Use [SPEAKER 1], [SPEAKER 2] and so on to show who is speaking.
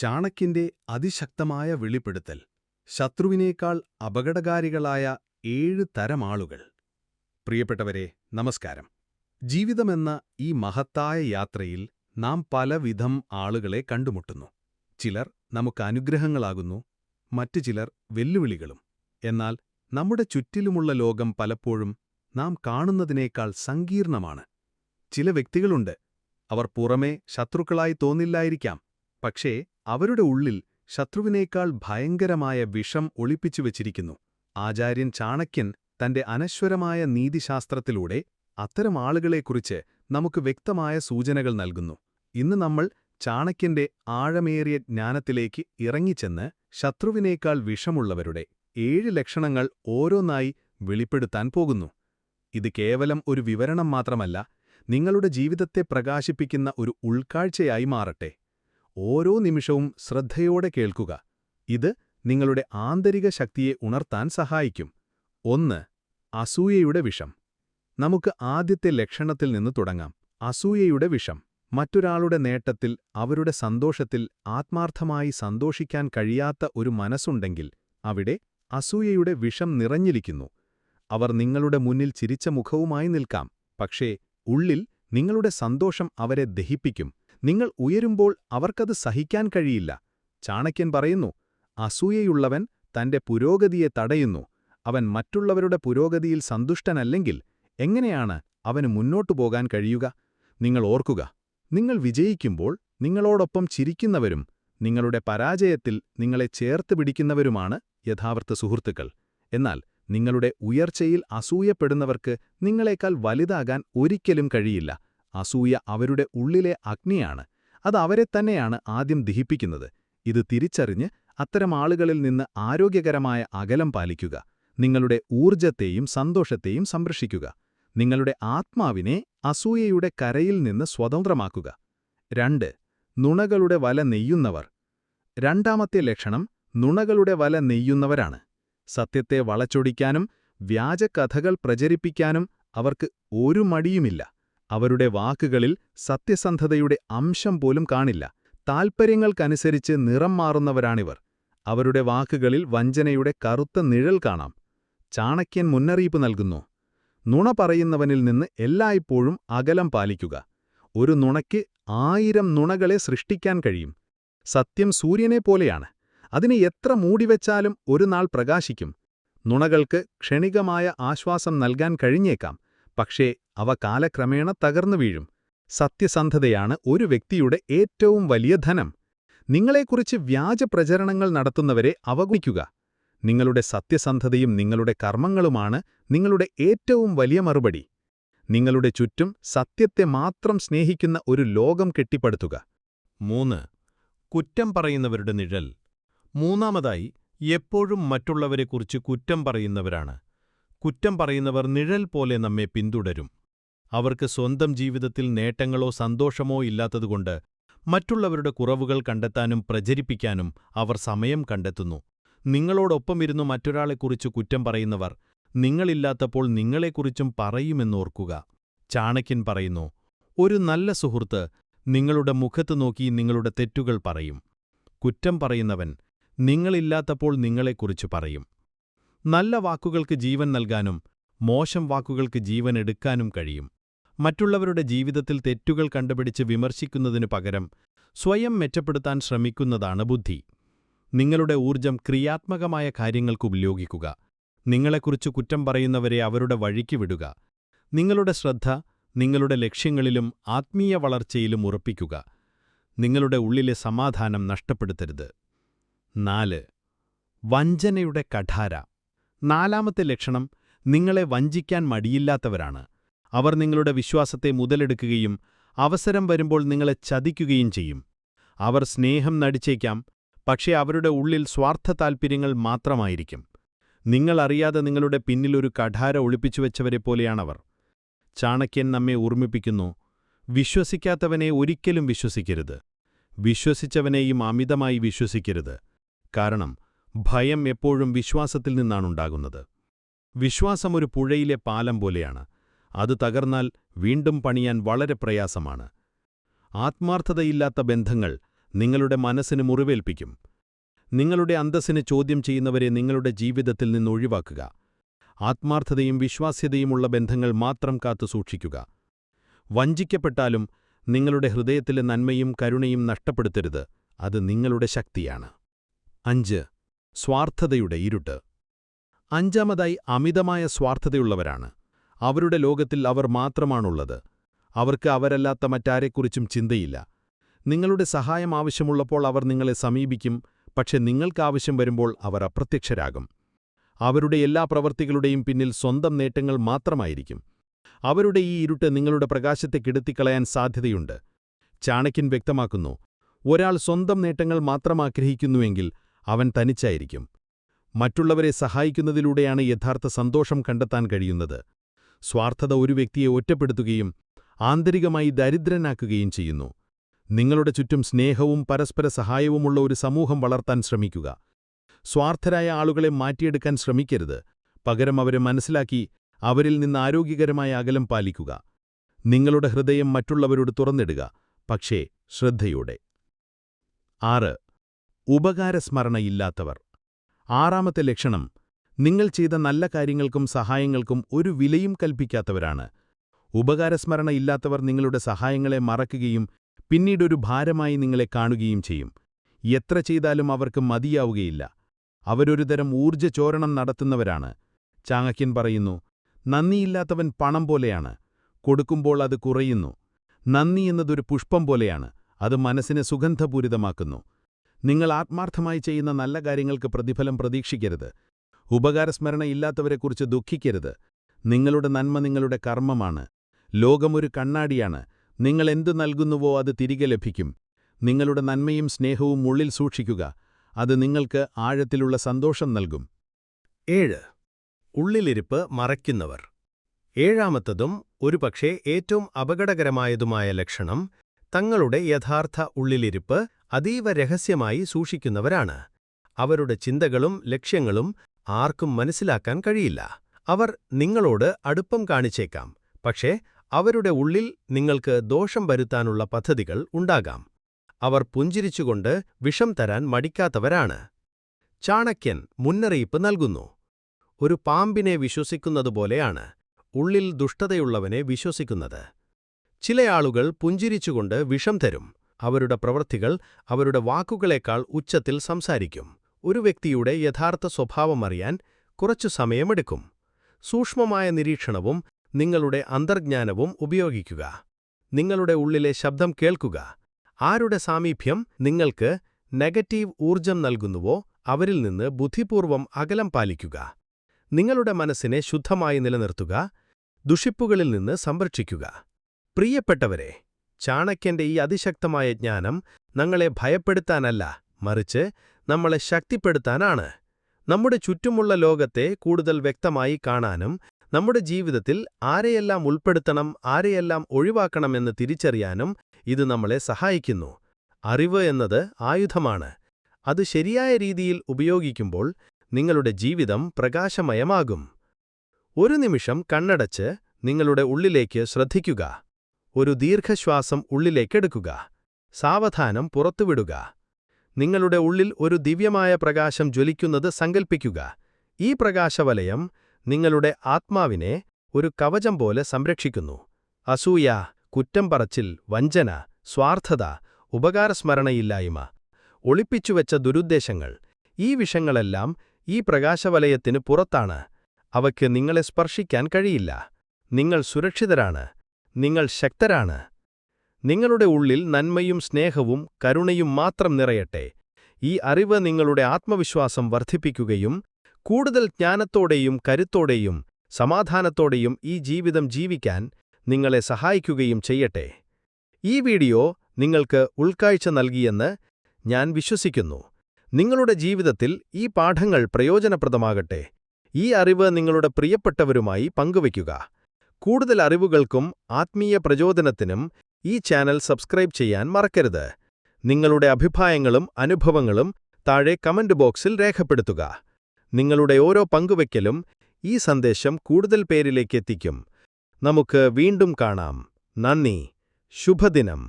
[SPEAKER 1] ചാണക്യന്റെ അതിശക്തമായ വെളിപ്പെടുത്തൽ ശത്രുവിനേക്കാൾ അപകടകാരികളായ ഏഴ് തരമാളുകൾ പ്രിയപ്പെട്ടവരെ നമസ്കാരം. ജീവിതമെന്ന ഈ മഹത്തായ യാത്രയിൽ നാം പലവിധം ആളുകളെ കണ്ടുമുട്ടുന്നു. ചിലർ നമുക്ക് അനുഗ്രഹങ്ങളാകുന്നു മറ്റു ചിലർ വെല്ലുവിളികളും. എന്നാൽ നമ്മുടെ ചുറ്റിലുമുള്ള ലോകം പലപ്പോഴും നാം കാണുന്നതിനേക്കാൾ സങ്കീർണമാണ്. ചില വ്യക്തികളുണ്ട് അവർ പുറമേ ശത്രുക്കളായി തോന്നില്ലായിരിക്കാം പക്ഷേ അവരുടെ ഉള്ളിൽ ശത്രുവിനേക്കാൾ ഭയങ്കരമായ വിഷം ഒളിപ്പിച്ചു വച്ചിരിക്കുന്നു. ആചാര്യൻ ചാണക്യൻ തന്റെ അനശ്വരമായ നീതിശാസ്ത്രത്തിലൂടെ അത്തരം ആളുകളെക്കുറിച്ച് നമുക്ക് വ്യക്തമായ സൂചനകൾ നൽകുന്നു. ഇന്ന് നമ്മൾ ചാണക്യന്റെ ആഴമേറിയ ജ്ഞാനത്തിലേക്ക് ഇറങ്ങിച്ചെന്ന് ശത്രുവിനേക്കാൾ വിഷമുള്ളവരുടെ ഏഴ് ലക്ഷണങ്ങൾ ഓരോന്നായി വെളിപ്പെടുത്താൻ പോകുന്നു. ഇത് കേവലം ഒരു വിവരണം മാത്രമല്ല നിങ്ങളുടെ ജീവിതത്തെ പ്രകാശിപ്പിക്കുന്ന ഒരു ഉൾക്കാഴ്ചയായി മാറട്ടെ. ഓരോ നിമിഷവും ശ്രദ്ധയോടെ കേൾക്കുക. ഇത് നിങ്ങളുടെ ആന്തരിക ശക്തിയെ ഉണർത്താൻ സഹായിക്കും. ഒന്ന് അസൂയയുടെ വിഷം. നമുക്ക് ആദ്യത്തെ ലക്ഷണത്തിൽ നിന്ന് തുടങ്ങാം. അസൂയയുടെ വിഷം. മറ്റൊരാളുടെ നേട്ടത്തിൽ അവരുടെ സന്തോഷത്തിൽ ആത്മാർത്ഥമായി സന്തോഷിക്കാൻ കഴിയാത്ത ഒരു മനസ്സുണ്ടെങ്കിൽ അവിടെ അസൂയയുടെ വിഷം നിറഞ്ഞിരിക്കുന്നു. അവർ നിങ്ങളുടെ മുന്നിൽ ചിരിച്ച മുഖവുമായി നിൽക്കാം. പക്ഷേ ഉള്ളിൽ നിങ്ങളുടെ സന്തോഷം അവരെ ദഹിപ്പിക്കും. നിങ്ങൾ ഉയരുമ്പോൾ അവർക്കത് സഹിക്കാൻ കഴിയില്ല. ചാണക്യൻ പറയുന്നു അസൂയയുള്ളവൻ തന്റെ പുരോഗതിയെ തടയുന്നു. അവൻ മറ്റുള്ളവരുടെ പുരോഗതിയിൽ സന്തുഷ്ടനല്ലെങ്കിൽ എങ്ങനെയാണ് അവന് മുന്നോട്ടു പോകാൻ കഴിയുക? നിങ്ങൾ ഓർക്കുക നിങ്ങൾ വിജയിക്കുമ്പോൾ നിങ്ങളോടൊപ്പം ചിരിക്കുന്നവരും നിങ്ങളുടെ പരാജയത്തിൽ നിങ്ങളെ ചേർത്ത് പിടിക്കുന്നവരുമാണ് യഥാർത്ഥ സുഹൃത്തുക്കൾ. എന്നാൽ നിങ്ങളുടെ ഉയർച്ചയിൽ അസൂയപ്പെടുന്നവർക്ക് നിങ്ങളെക്കാൾ വലുതാകാൻ ഒരിക്കലും കഴിയില്ല. അസൂയ അവരുടെ ഉള്ളിലെ അഗ്നിയാണ്. അത് അവരെ തന്നെയാണ് ആദ്യം ദഹിപ്പിക്കുന്നത്. ഇത് തിരിച്ചറിഞ്ഞ് അത്തരം ആളുകളിൽ നിന്ന് ആരോഗ്യകരമായ അകലം പാലിക്കുക. നിങ്ങളുടെ ഊർജത്തെയും സന്തോഷത്തെയും സംരക്ഷിക്കുക. നിങ്ങളുടെ ആത്മാവിനെ അസൂയയുടെ കരയിൽ നിന്ന് സ്വതന്ത്രമാക്കുക. രണ്ട് നുണകളുടെ വല നെയ്യുന്നവർ. രണ്ടാമത്തെ ലക്ഷണം നുണകളുടെ വല നെയ്യുന്നവരാണ്. സത്യത്തെ വളച്ചൊടിക്കാനും വ്യാജകഥകൾ പ്രചരിപ്പിക്കാനും അവർക്ക് ഒരു മടിയുമില്ല. അവരുടെ വാക്കുകളിൽ സത്യസന്ധതയുടെ അംശം പോലും കാണില്ല. താൽപ്പര്യങ്ങൾക്കനുസരിച്ച് നിറം മാറുന്നവരാണിവർ. അവരുടെ വാക്കുകളിൽ വഞ്ചനയുടെ കറുത്ത നിഴൽ കാണാം. ചാണക്യൻ മുന്നറിയിപ്പ് നൽകുന്നു. നുണ പറയുന്നവനിൽ നിന്ന് എല്ലായ്പ്പോഴും അകലം പാലിക്കുക. ഒരു നുണയ്ക്ക് ആയിരം നുണകളെ സൃഷ്ടിക്കാൻ കഴിയും. സത്യം സൂര്യനെ പോലെയാണ്. അതിനെ എത്ര മൂടിവെച്ചാലും ഒരു നാൾ പ്രകാശിക്കും. നുണകൾക്ക് ക്ഷണികമായ ആശ്വാസം നൽകാൻ കഴിഞ്ഞേക്കാം. പക്ഷേ അവ കാലക്രമേണ തകർന്നു വീഴും. സത്യസന്ധതയാണ് ഒരു വ്യക്തിയുടെ ഏറ്റവും വലിയ ധനം. നിങ്ങളെക്കുറിച്ച് വ്യാജ പ്രചരണങ്ങൾ നടത്തുന്നവരെ അവഗണിക്കുക. നിങ്ങളുടെ സത്യസന്ധതയും നിങ്ങളുടെ കർമ്മങ്ങളുമാണ് നിങ്ങളുടെ ഏറ്റവും വലിയ മറുപടി. നിങ്ങളുടെ ചുറ്റും സത്യത്തെ മാത്രം സ്നേഹിക്കുന്ന ഒരു ലോകം കെട്ടിപ്പടുത്തുക.
[SPEAKER 2] മൂന്ന് കുറ്റം പറയുന്നവരുടെ നിഴൽ. മൂന്നാമതായി എപ്പോഴും മറ്റുള്ളവരെക്കുറിച്ച് കുറ്റം പറയുന്നവരാണ്. കുറ്റം പറയുന്നവർ നിഴൽ പോലെ നമ്മെ പിന്തുടരും. അവർക്ക് സ്വന്തം ജീവിതത്തിൽ നേട്ടങ്ങളോ സന്തോഷമോ ഇല്ലാത്തതുകൊണ്ട് മറ്റുള്ളവരുടെ കുറവുകൾ കണ്ടെത്താനും പ്രചരിപ്പിക്കാനും അവർ സമയം കണ്ടെത്തുന്നു. നിങ്ങളോടൊപ്പമിരുന്നു മറ്റൊരാളെക്കുറിച്ച് കുറ്റം പറയുന്നവർ നിങ്ങളില്ലാത്തപ്പോൾ നിങ്ങളെക്കുറിച്ചും പറയുമെന്നോർക്കുക. ചാണക്യൻ പറയുന്നു ഒരു നല്ല സുഹൃത്ത് നിങ്ങളുടെ മുഖത്ത് നോക്കി നിങ്ങളുടെ തെറ്റുകൾ പറയും. കുറ്റം പറയുന്നവൻ നിങ്ങളില്ലാത്തപ്പോൾ നിങ്ങളെക്കുറിച്ച് പറയും. നല്ല വാക്കുകൾക്ക് ജീവൻ നൽകാനും മോശം വാക്കുകൾക്ക് ജീവൻ എടുക്കാനും കഴിയും. മറ്റുള്ളവരുടെ ജീവിതത്തിൽ തെറ്റുകൾ കണ്ടുപിടിച്ച് വിമർശിക്കുന്നതിനു പകരം സ്വയം മെച്ചപ്പെടുത്താൻ ശ്രമിക്കുന്നതാണ് ബുദ്ധി. നിങ്ങളുടെ ഊർജം ക്രിയാത്മകമായ കാര്യങ്ങൾക്ക് ഉപയോഗിക്കുക. നിങ്ങളെക്കുറിച്ച് കുറ്റം പറയുന്നവരെ അവരുടെ വഴിക്ക് വിടുക. നിങ്ങളുടെ ശ്രദ്ധ നിങ്ങളുടെ ലക്ഷ്യങ്ങളിലും ആത്മീയ വളർച്ചയിലും ഉറപ്പിക്കുക. നിങ്ങളുടെ ഉള്ളിലെ സമാധാനം നഷ്ടപ്പെടുത്തരുത്. നാല് വഞ്ചനയുടെ കഠാര. നാലാമത്തെ ലക്ഷണം നിങ്ങളെ വഞ്ചിക്കാൻ മടിയില്ലാത്തവരാണ്. അവർ നിങ്ങളുടെ വിശ്വാസത്തെ മുതലെടുക്കുകയും അവസരം വരുമ്പോൾ നിങ്ങളെ ചതിക്കുകയും ചെയ്യും. അവർ സ്നേഹം നടിച്ചേക്കാം പക്ഷേ അവരുടെ ഉള്ളിൽ സ്വാർത്ഥ താൽപ്പര്യങ്ങൾ മാത്രമായിരിക്കും നിങ്ങളറിയാതെ നിങ്ങളുടെ പിന്നിലൊരു കഠാര ഒളിപ്പിച്ചുവെച്ചവരെപ്പോലെയാണവർ ചാണക്യൻ നമ്മെ ഓർമ്മിപ്പിക്കുന്നു വിശ്വസിക്കാത്തവനെ ഒരിക്കലും വിശ്വസിക്കരുത്. വിശ്വസിച്ചവനെയും അമിതമായി വിശ്വസിക്കരുത്. കാരണം ഭയം എപ്പോഴും വിശ്വാസത്തിൽ നിന്നാണുണ്ടാകുന്നത്. വിശ്വാസം ഒരു പുഴയിലെ പാലം പോലെയാണ്. അത് തകർന്നാൽ വീണ്ടും പണിയാൻ വളരെ പ്രയാസമാണ്. ആത്മാർത്ഥതയില്ലാത്ത ബന്ധങ്ങൾ നിങ്ങളുടെ മനസ്സിന് മുറിവേൽപ്പിക്കും. നിങ്ങളുടെ അന്തസ്സിന് ചോദ്യം ചെയ്യുന്നവരെ നിങ്ങളുടെ ജീവിതത്തിൽ നിന്ന് ഒഴിവാക്കുക. ആത്മാർത്ഥതയും വിശ്വാസ്യതയുമുള്ള ബന്ധങ്ങൾ മാത്രം കാത്തു സൂക്ഷിക്കുക. വഞ്ചിക്കപ്പെട്ടാലും നിങ്ങളുടെ ഹൃദയത്തിലെ നന്മയും കരുണയും നഷ്ടപ്പെടുത്തരുത്. അത് നിങ്ങളുടെ ശക്തിയാണ്. അഞ്ച്. സ്വാർത്ഥതയുടെ ഇരുട്ട്. അഞ്ചാമതായി അമിതമായ സ്വാർത്ഥതയുള്ളവരാണ്. അവരുടെ ലോകത്തിൽ അവർ മാത്രമാണുള്ളത്. അവർക്ക് അവരല്ലാത്ത മറ്റാരെക്കുറിച്ചും ചിന്തയില്ല. നിങ്ങളുടെ സഹായം ആവശ്യമുള്ളപ്പോൾ അവർ നിങ്ങളെ സമീപിക്കും പക്ഷെ നിങ്ങൾക്കാവശ്യം വരുമ്പോൾ അവർ അപ്രത്യക്ഷരാകും. അവരുടെ എല്ലാ പ്രവൃത്തികളുടെയും പിന്നിൽ സ്വന്തം നേട്ടങ്ങൾ മാത്രമായിരിക്കും. അവരുടെ ഈ ഇരുട്ട് നിങ്ങളുടെ പ്രകാശത്തെ കെടുത്തിക്കളയാൻ സാധ്യതയുണ്ട്. ചാണക്യൻ വ്യക്തമാക്കുന്നു ഒരാൾ സ്വന്തം നേട്ടങ്ങൾ മാത്രം ആഗ്രഹിക്കുന്നുവെങ്കിൽ അവൻ തനിച്ചായിരിക്കും. മറ്റുള്ളവരെ സഹായിക്കുന്നതിലൂടെയാണ് യഥാർത്ഥ സന്തോഷം കണ്ടെത്താൻ കഴിയുന്നത്. സ്വാർത്ഥത ഒരു വ്യക്തിയെ ഒറ്റപ്പെടുത്തുകയും ആന്തരികമായി ദരിദ്രനാക്കുകയും ചെയ്യുന്നു. നിങ്ങളുടെ ചുറ്റും സ്നേഹവും പരസ്പര സഹായവുമുള്ള ഒരു സമൂഹം വളർത്താൻ ശ്രമിക്കുക. സ്വാർത്ഥരായ ആളുകളെ മാറ്റിയെടുക്കാൻ ശ്രമിക്കരുത്. പകരം അവരെ മനസ്സിലാക്കി അവരിൽ നിന്ന് ആരോഗ്യകരമായ അകലം പാലിക്കുക. നിങ്ങളുടെ ഹൃദയം മറ്റുള്ളവരോട് തുറന്നിടുക പക്ഷേ ശ്രദ്ധയോടെ. ആറ്. ഉപകാരസ്മരണയില്ലാത്തവർ. ആറാമത്തെ ലക്ഷണം നിങ്ങൾ ചെയ്ത നല്ല കാര്യങ്ങൾക്കും സഹായങ്ങൾക്കും ഒരു വിലയും കൽപ്പിക്കാത്തവരാണ്. ഉപകാരസ്മരണ ഇല്ലാത്തവർ നിങ്ങളുടെ സഹായങ്ങളെ മറക്കുകയും പിന്നീടൊരു ഭാരമായി നിങ്ങളെ കാണുകയും ചെയ്യും. എത്ര ചെയ്താലും അവർക്ക് മതിയാവുകയില്ല. അവരൊരു തരം ഊർജചോരണം നടത്തുന്നവരാണ്. ചാങ്ങക്യൻ പറയുന്നു നന്ദിയില്ലാത്തവൻ പണം പോലെയാണ്. കൊടുക്കുമ്പോൾ അത് കുറയുന്നു. നന്ദി എന്നതൊരു പുഷ്പം പോലെയാണ്. അത് മനസ്സിനെ സുഗന്ധപൂരിതമാക്കുന്നു. നിങ്ങൾ ആത്മാർത്ഥമായി ചെയ്യുന്ന നല്ല കാര്യങ്ങൾക്ക് പ്രതിഫലം പ്രതീക്ഷിക്കരുത്. ഉപകാരസ്മരണയില്ലാത്തവരെക്കുറിച്ച് ദുഃഖിക്കരുത്. നിങ്ങളുടെ നന്മ നിങ്ങളുടെ കർമ്മമാണ്. ലോകമൊരു കണ്ണാടിയാണ്. നിങ്ങൾ എന്തു നൽകുന്നുവോ അത് തിരികെ ലഭിക്കും. നിങ്ങളുടെ നന്മയും സ്നേഹവും ഉള്ളിൽ സൂക്ഷിക്കുക. അത് നിങ്ങൾക്ക് ആഴത്തിലുള്ള സന്തോഷം നൽകും.
[SPEAKER 3] ഏഴ്. ഉള്ളിലിരിപ്പ് മറയ്ക്കുന്നവർ. ഏഴാമത്തതും ഒരുപക്ഷേ ഏറ്റവും അപകടകരമായതുമായ ലക്ഷണം തങ്ങളുടെ യഥാർത്ഥ ഉള്ളിലിരിപ്പ് അതീവ രഹസ്യമായി സൂക്ഷിക്കുന്നവരാണ്. അവരുടെ ചിന്തകളും ലക്ഷ്യങ്ങളും ആർക്കും മനസ്സിലാക്കാൻ കഴിയില്ല. അവർ നിങ്ങളോട് അടുപ്പം കാണിച്ചേക്കാം പക്ഷേ അവരുടെ ഉള്ളിൽ നിങ്ങൾക്ക് ദോഷം വരുത്താനുള്ള പദ്ധതികൾ ഉണ്ടാകാം. അവർ പുഞ്ചിരിച്ചുകൊണ്ട് വിഷം തരാൻ മടിക്കാത്തവരാണ്. ചാണക്യൻ മുന്നറിയിപ്പ് നൽകുന്നു. ഒരു പാമ്പിനെ വിശ്വസിക്കുന്നതുപോലെയാണ് ഉള്ളിൽ ദുഷ്ടതയുള്ളവനെ വിശ്വസിക്കുന്നത്. ചില ആളുകൾ പുഞ്ചിരിച്ചുകൊണ്ട് വിഷം തരും. അവരുടെ പ്രവൃത്തികൾ അവരുടെ വാക്കുകളേക്കാൾ ഉച്ചത്തിൽ സംസാരിക്കും. ഒരു വ്യക്തിയുടെ യഥാർത്ഥ സ്വഭാവമറിയാൻ കുറച്ചു സമയമെടുക്കും. സൂക്ഷ്മമായ നിരീക്ഷണവും നിങ്ങളുടെ അന്തർജ്ഞാനവും ഉപയോഗിക്കുക. നിങ്ങളുടെ ഉള്ളിലെ ശബ്ദം കേൾക്കുക. ആരുടെ സാമീപ്യം നിങ്ങൾക്ക് നെഗറ്റീവ് ഊർജം നൽകുന്നുവോ അവരിൽ നിന്ന് ബുദ്ധിപൂർവം അകലം പാലിക്കുക. നിങ്ങളുടെ മനസ്സിനെ ശുദ്ധമായി നിലനിർത്തുക. ദുഷിപ്പുകളിൽ നിന്ന് സംരക്ഷിക്കുക. പ്രിയപ്പെട്ടവരെ ചാണക്യന്റെ ഈ അതിശക്തമായ ജ്ഞാനം ഞങ്ങളെ ഭയപ്പെടുത്താനല്ല മറിച്ച് നമ്മളെ ശക്തിപ്പെടുത്താനാണ്. നമ്മുടെ ചുറ്റുമുള്ള ലോകത്തെ കൂടുതൽ വ്യക്തമായി കാണാനും നമ്മുടെ ജീവിതത്തിൽ ആരെയെല്ലാം ഉൾപ്പെടുത്തണം ആരെയെല്ലാം ഒഴിവാക്കണമെന്ന് തിരിച്ചറിയാനും ഇത് നമ്മളെ സഹായിക്കുന്നു. അറിവ് എന്നത് ആയുധമാണ്. അത് ശരിയായ രീതിയിൽ ഉപയോഗിക്കുമ്പോൾ നിങ്ങളുടെ ജീവിതം പ്രകാശമയമാകും. ഒരു നിമിഷം കണ്ണടച്ച് നിങ്ങളുടെ ഉള്ളിലേക്ക് ശ്രദ്ധിക്കുക. ഒരു ദീർഘശ്വാസം ഉള്ളിലേക്കെടുക്കുക. സാവധാനം പുറത്തുവിടുക. നിങ്ങളുടെ ഉള്ളിൽ ഒരു ദിവ്യമായ പ്രകാശം ജ്വലിക്കുന്നത് സങ്കൽപ്പിക്കുക. ഈ പ്രകാശവലയം നിങ്ങളുടെ ആത്മാവിനെ ഒരു കവചം പോലെ സംരക്ഷിക്കുന്നു. അസൂയ കുറ്റം പറച്ചിൽ വഞ്ചന സ്വാർത്ഥത ഉപകാരസ്മരണയില്ലായ്മ ഒളിപ്പിച്ചുവെച്ച ദുരുദ്ദേശങ്ങൾ ഈ വിഷങ്ങളെല്ലാം ഈ പ്രകാശവലയത്തിന് പുറത്താണ്. അവയ്ക്ക് നിങ്ങളെ സ്പർശിക്കാൻ കഴിയില്ല. നിങ്ങൾ സുരക്ഷിതരാണ്. നിങ്ങൾ ശക്തരാണ്. നിങ്ങളുടെ ഉള്ളിൽ നന്മയും സ്നേഹവും കരുണയും മാത്രം നിറയട്ടെ. ഈ അറിവ് നിങ്ങളുടെ ആത്മവിശ്വാസം വർദ്ധിപ്പിക്കുകയും കൂടുതൽ ജ്ഞാനത്തോടെയും കരുത്തോടെയും സമാധാനത്തോടെയും ഈ ജീവിതം ജീവിക്കാൻ നിങ്ങളെ സഹായിക്കുകയും ചെയ്യട്ടെ. ഈ വീഡിയോ നിങ്ങൾക്ക് ഉൾക്കാഴ്ച നൽകിയെന്ന് ഞാൻ വിശ്വസിക്കുന്നു. നിങ്ങളുടെ ജീവിതത്തിൽ ഈ പാഠങ്ങൾ പ്രയോജനപ്രദമാകട്ടെ. ഈ അറിവ് നിങ്ങളുടെ പ്രിയപ്പെട്ടവരുമായി പങ്കുവയ്ക്കുക. കൂടുതൽ അറിവുകൾക്കും ആത്മീയ പ്രചോദനത്തിനും ഈ ചാനൽ സബ്സ്ക്രൈബ് ചെയ്യാൻ മറക്കരുത്. നിങ്ങളുടെ അഭിപ്രായങ്ങളും അനുഭവങ്ങളും താഴെ കമന്റ് ബോക്സിൽ രേഖപ്പെടുത്തുക. നിങ്ങളുടെ ഓരോ പങ്കുവയ്ക്കലും ഈ സന്ദേശം കൂടുതൽ പേരിലേക്കെത്തിക്കും നമുക്ക് വീണ്ടും കാണാം. നന്ദി. ശുഭദിനം.